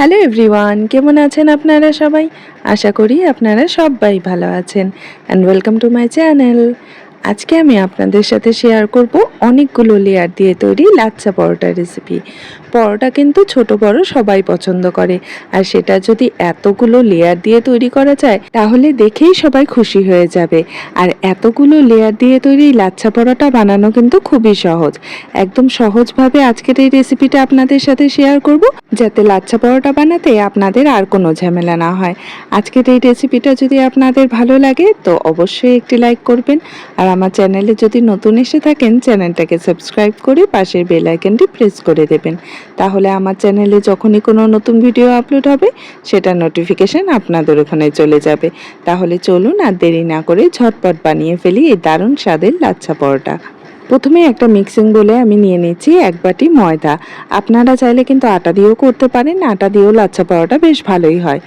Hello everyone কেমন আছেন আপনারা সবাই? আশা করি আপনারা সবাই ভালো আছেন। And welcome to my channel আজকে আমি আপনাদের সাথে শেয়ার করব অনেকগুলো লেয়ার দিয়ে তৈরি লাচ্চা পরোটা রেসিপি পরোটা কিন্তু ছোট বড় সবাই পছন্দ করে। আর সেটা যদি এতগুলো লেয়ার দিয়ে তৈরি করা যায়, তাহলে দেখেই সবাই খুশি হয়ে যাবে। আর এতগুলো লেয়ার দিয়ে তৈরি লাচ্ছা পরোটা বানানো কিন্তু খুবই সহজ। একদম সহজভাবে আজকের এই রেসিপিটা আপনাদের সাথে শেয়ার করব, যাতে লাচ্ছা পরোটা বানাতে আপনাদের আর কোনো ঝামেলা না হয়। আজকের এই রেসিপিটা যদি আপনাদের ভালো লাগে, তো অবশ্যই একটি লাইক করবেন। আর আমার চ্যানেলে যদি নতুন এসে থাকেন, চ্যানেলটাকে সাবস্ক্রাইব করে পাশের বেল আইকনটি প্রেস করে দেবেন। তাহলে আমার চ্যানেলে যখনই কোনো নতুন ভিডিও আপলোড হবে, সেটার নোটিফিকেশান আপনাদের ওখানে চলে যাবে। তাহলে চলুন আর দেরি না করে ঝটপট বানিয়ে ফেলি এই দারুণ স্বাদের লাচ্ছা পরোটা। প্রথমে একটা মিক্সিং বলে আমি নিয়ে নিচ্ছি এক বাটি ময়দা। আপনারা চাইলে কিন্তু আটা দিয়েও করতে পারেন, আটা দিয়েও লাচ্ছা পরোটা বেশ ভালোই হয়।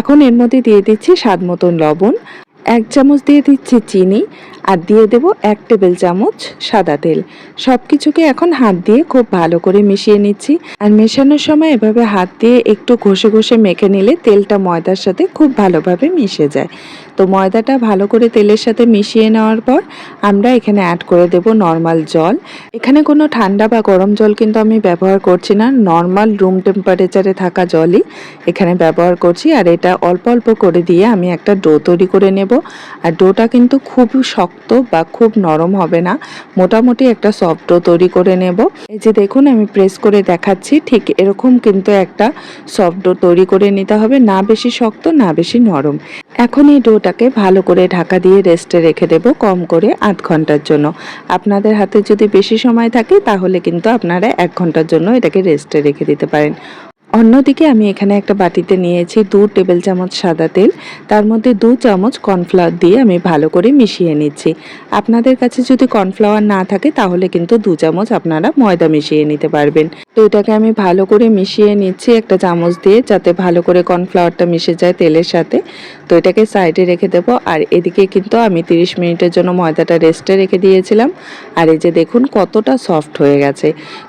এখন এর মধ্যে দিয়ে দিচ্ছি স্বাদ মতন লবণ, এক চামচ দিয়ে দিচ্ছি চিনি আর দিয়ে দেব এক টেবিল চামচ সাদা তেল। সব কিছুকে এখন হাত দিয়ে খুব ভালো করে মিশিয়ে নিচ্ছি। আর মেশানোর সময় এভাবে হাত দিয়ে একটু ঘষে ঘষে মেখে নিলে তেলটা ময়দার সাথে খুব ভালোভাবে মিশে যায়। তো ময়দাটা ভালো করে তেলের সাথে মিশিয়ে নেওয়ার পর আমরা এখানে অ্যাড করে দেব নর্মাল জল। এখানে কোনো ঠান্ডা বা গরম জল কিন্তু আমি ব্যবহার করছি না। নর্মাল রুম টেম্পারেচারে থাকা জলই এখানে ব্যবহার করছি। আর এটা অল্প অল্প করে দিয়ে আমি একটা ডো তৈরি করে নেব। আর ডোটা কিন্তু খুব শক্ত বা খুব নরম হবে না। মোটামুটি একটা সফট তৈরি করে নেব। এই যে দেখুন, আমি প্রেস করে দেখাচ্ছি, ঠিক এরকম কিন্তু একটা সফট তৈরি করে নিতে হবে, না বেশি শক্ত, না বেশি নরম। এখন এই ডোটাকে ভালো করে ঢাকা দিয়ে রেস্টে রেখে দেব কম করে আধ ঘণ্টার জন্য। আপনাদের হাতে যদি বেশি সময় থাকে, তাহলে কিন্তু আপনারা এক ঘণ্টার জন্য এটাকে রেস্টে রেখে দিতে পারেন। অন্যদিকে আমি এখানে একটা বাটিতে নিয়েছি দু টেবিল চামচ সাদা তেল। তার মধ্যে দু চামচ কর্নফ্লাওয়ার দিয়ে আমি ভালো করে মিশিয়ে নিচ্ছি। আপনাদের কাছে যদি কর্নফ্লাওয়ার না থাকে, তাহলে কিন্তু দু চামচ আপনারা ময়দা মিশিয়ে নিতে পারবেন। তো এটাকে আমি ভালো করে মিশিয়ে নিচ্ছি একটা চামচ দিয়ে, যাতে ভালো করে কর্নফ্লাওয়ারটা মিশে যায় তেলের সাথে। তো এটাকে সাইডে রেখে দেব। আর এদিকে কিন্তু আমি 30 মিনিটের জন্য ময়দাটা রেস্টে রেখে দিয়েছিলাম। আর এই যে দেখুন কতটা সফট হয়ে গেছে।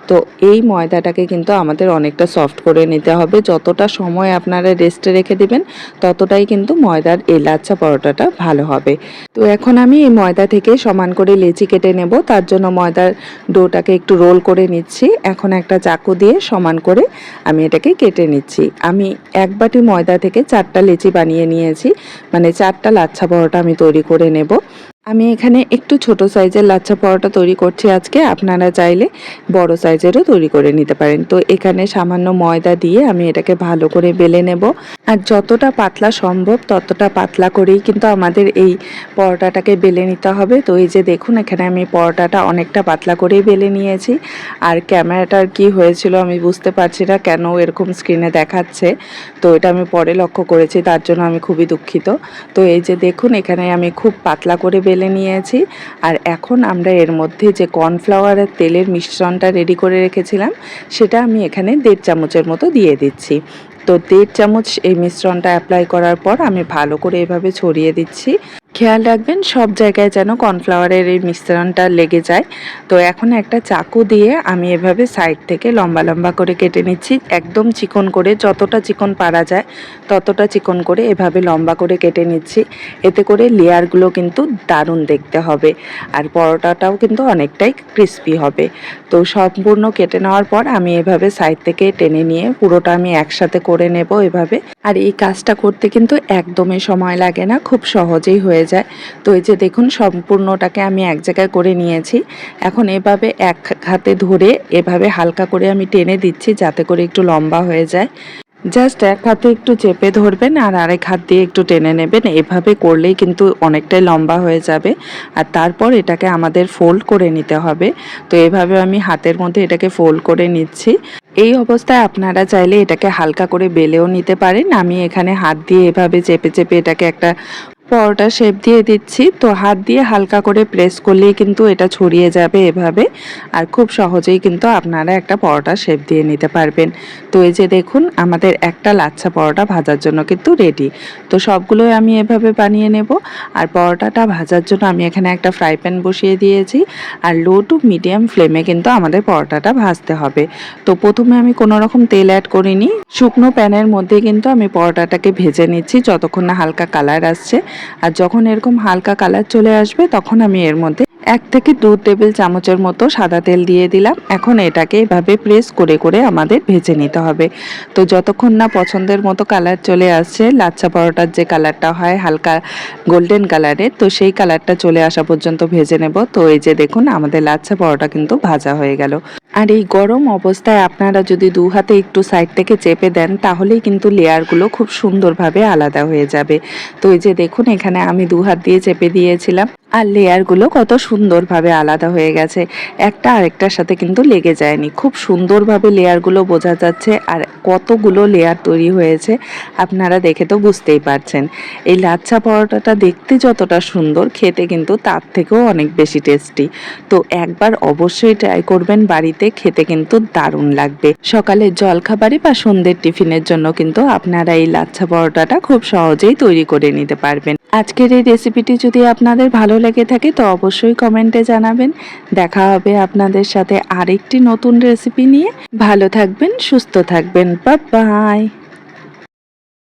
তো এই ময়দাটাকে কিন্তু আমাদের অনেকটা সফট করে নিতে হবে। যতটা সময় আপনারা রেস্টে রেখে দিবেন, ততটাই কিন্তু ময়দার এই লাচ্ছা পরোটাটা ভালো হবে। তো এখন আমি এই ময়দা থেকে সমান করে লেচি কেটে নেব। তার জন্য ময়দার ডোটাকে একটু রোল করে নিচ্ছি। এখন একটা চাকু দিয়ে সমান করে আমি এটাকে কেটে নিচ্ছি। আমি এক বাটি ময়দা থেকে চারটা লেচি বানিয়ে নিয়েছি। মানে চারটা লাচ্ছা পরোটা আমি তৈরি করে নেব। আমি এখানে একটু ছোট সাইজের লাচ্ছা পরোটা তৈরি করছি আজকে। আপনারা চাইলে বড় সাইজেরও তৈরি করে নিতে পারেন। তো এখানে সামান্য ময়দা দিয়ে আমি এটাকে ভালো করে বেলে নেব। আর যতটা পাতলা সম্ভব ততটা পাতলা করেই কিন্তু আমাদের এই পরোটাটাকে বেলে নিতে হবে। তো এই যে দেখুন, এখানে আমি পরোটাটা অনেকটা পাতলা করেই বেলে নিয়েছি। আর ক্যামেরাটার কি হয়েছিল আমি বুঝতে পারছি না কেন এরকম স্ক্রিনে দেখাচ্ছে। তো এটা আমি পরে লক্ষ্য করেছি, তার জন্য আমি খুবই দুঃখিত। তো এই যে দেখুন, এখানে আমি খুব পাতলা করে বেলে নিয়েছি। আর এখন আমরা এর মধ্যে যে কর্নফ্লাওয়ারের তেলের মিশ্রণটা রেডি করে রেখেছিলাম, সেটা আমি এখানে দেড় চামচের মতো দিয়ে দিচ্ছি। তো দেড় চামচ এই মিশ্রণটা অ্যাপ্লাই করার পর আমি ভালো করে এভাবে ছড়িয়ে দিচ্ছি। খেয়াল রাখবেন, সব জায়গায় যেন কর্নফ্লাওয়ারের এই মিশ্রণটা লেগে যায়। তো এখন একটা চাকু দিয়ে আমি এভাবে সাইড থেকে লম্বা লম্বা করে কেটে নিচ্ছি। একদম চিকন করে, যতটা চিকন পারা যায়, ততটা চিকন করে এভাবে লম্বা করে কেটে নিচ্ছি। এতে করে লেয়ারগুলো কিন্তু দারুণ দেখতে হবে। আর পরোটাটাও কিন্তু অনেকটাই ক্রিস্পি হবে। তো সম্পূর্ণ কেটে নেওয়ার পর আমি এভাবে সাইড থেকে টেনে নিয়ে পুরোটা আমি একসাথে করে নেব এভাবে। আর এই কাজটা করতে কিন্তু একদমই সময় লাগে না, খুব সহজেই হয়ে যায়। তো এই যে দেখুন, সম্পূর্ণটাকে আমি এক জায়গায় করে নিয়েছি। এখন এভাবে এক হাতে ধরে এভাবে হালকা করে আমি টেনে দিচ্ছি যাতে করে একটু লম্বা হয়ে যায়। জাস্ট এক হাতে একটু চেপে ধরবেন আর আরেক হাত দিয়ে একটু টেনে নেবেন। এভাবে করলেই কিন্তু অনেকটাই লম্বা হয়ে যাবে। আর তারপর এটাকে আমাদের ফোল্ড করে নিতে হবে। তো এভাবে আমি হাতের মধ্যে এটাকে ফোল্ড করে নিচ্ছি। এই অবস্থায় আপনারা চাইলে এটাকে হালকা করে বেলেও নিতে পারেন। আমি এখানে হাত দিয়ে এভাবে চেপে চেপে এটাকে একটা পরোটা শেপ দিয়ে দিচ্ছি। তো হাত দিয়ে হালকা করে প্রেস করলেই কিন্তু এটা ছড়িয়ে যাবে এভাবে। আর খুব সহজেই কিন্তু আপনারা একটা পরোটা শেপ দিয়ে নিতে পারবেন। তো এই যে দেখুন, আমাদের একটা লাচ্ছা পরোটা ভাজার জন্য কিন্তু রেডি তো সবগুলোই আমি এভাবে বানিয়ে নেব। আর পরোটাটা ভাজার জন্য আমি এখানে একটা ফ্রাই প্যান বসিয়ে দিয়েছি। আর লো টু মিডিয়াম ফ্লেমে কিন্তু আমাদের পরোটাটা ভাজতে হবে। তো প্রথমে আমি কোনো রকম তেল অ্যাড করিনি। শুকনো প্যানের মধ্যে কিন্তু আমি পরোটাটাকে ভেজে নিচ্ছি, যতক্ষণ না হালকা কালার আসছে। আর যখন এরকম হালকা কালার চলে আসবে তখন আমি এর মধ্যে এক থেকে দু টেবিল চামচের মতো সাদা তেল দিয়ে দিলাম। এখন এটাকে এভাবে প্রেস করে করে আমাদের ভেজে নিতে হবে। তো যতক্ষণ না পছন্দের মতো কালার চলে আসছে, লাচ্ছা পরোটার যে কালারটা হয়, হালকা গোল্ডেন কালারের তো সেই কালারটা চলে আসা পর্যন্ত ভেজে নেব। তো এই যে দেখুন, আমাদের লাচ্ছা পরোটা কিন্তু ভাজা হয়ে গেল। আর এই গরম অবস্থায় আপনারা যদি দু হাতে একটু সাইড থেকে চেপে দেন, তাহলেই কিন্তু লেয়ারগুলো খুব সুন্দরভাবে আলাদা হয়ে যাবে। তো এই যে দেখুন, এখানে আমি দু হাত দিয়ে চেপে দিয়েছিলাম। আর লেয়ারগুলো কত সুন্দরভাবে আলাদা হয়ে গেছে। একটা আরেকটার সাথে কিন্তু লেগে যায়নি। খুব সুন্দরভাবে লেয়ারগুলো বোঝা যাচ্ছে আর কতগুলো লেয়ার তৈরি হয়েছে, আপনারা দেখে তো বুঝতেই পারছেন। এই লাচ্ছা পরোটাটা দেখতে যতটা সুন্দর, খেতে কিন্তু তার থেকেও অনেক বেশি টেস্টি তো একবার অবশ্যই ট্রাই করবেন বাড়িতে, খেতে কিন্তু দারুণ লাগবে। সকালের জলখাবারে বা সন্ধ্যের টিফিনের জন্য কিন্তু আপনারা এই লাচ্ছা পরোটাটা খুব সহজেই তৈরি করে নিতে পারবেন। আজকের এই রেসিপিটি যদি আপনাদের ভালো লেগে থাকে তো অবশ্যই কমেন্টে জানাবেন। দেখা হবে আপনাদের সাথে আরেকটি নতুন রেসিপি নিয়ে। ভালো থাকবেন, সুস্থ থাকবেন। বা বাই